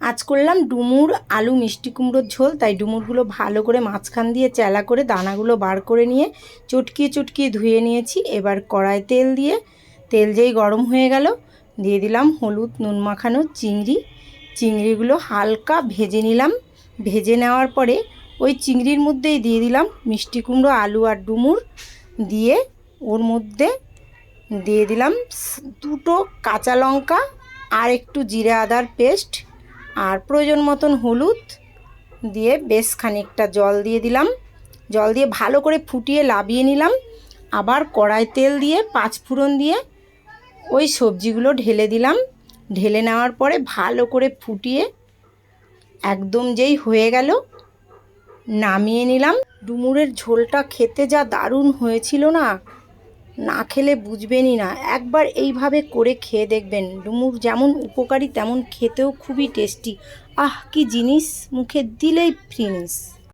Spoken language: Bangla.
আজ করলাম ডুমুর আলু মিষ্টি কুমড়োর ঝোল, তাই ডুমুরগুলো ভালো করে মাঝখান দিয়ে চেলা করে দানাগুলো বার করে নিয়ে চটকিয়ে চটকিয়ে ধুয়ে নিয়েছি। এবার কড়ায় তেল দিয়ে, তেল যেই গরম হয়ে গেল, দিয়ে দিলাম হলুদ নুন মাখানো চিংড়ি। চিংড়িগুলো হালকা ভেজে নিলাম। ভেজে নেওয়ার পরে ওই চিংড়ির মধ্যেই দিয়ে দিলাম মিষ্টি কুমড়ো, আলু আর ডুমুর। দিয়ে ওর মধ্যে দিয়ে দিলাম দুটো কাঁচা লঙ্কা আর একটু জিরে আদার পেস্ট। আর প্রয়োজন মতন হলুদ দিয়ে বেশ খানিকটা জল দিয়ে দিলাম। জল দিয়ে ভালো করে ফুটিয়ে লাবিয়ে নিলাম। আবার কড়াই তেল দিয়ে পাঁচ ফোড়ন দিয়ে ওই সবজিগুলো ঢেলে দিলাম। ঢেলে নেওয়ার পরে ভালো করে ফুটিয়ে একদম যেই হয়ে গেল নামিয়ে নিলাম। ডুমুরের ঝোলটা খেতে যা দারুণ হয়েছিল না? না খেলে বুঝবেনই না। একবার এইভাবে করে খেয়ে দেখবেন, ডুমুর যেমন উপকারী তেমন খেতেও খুবই টেস্টি। আহ, কি জিনিস? মুখে দিলেই ফিনিশ।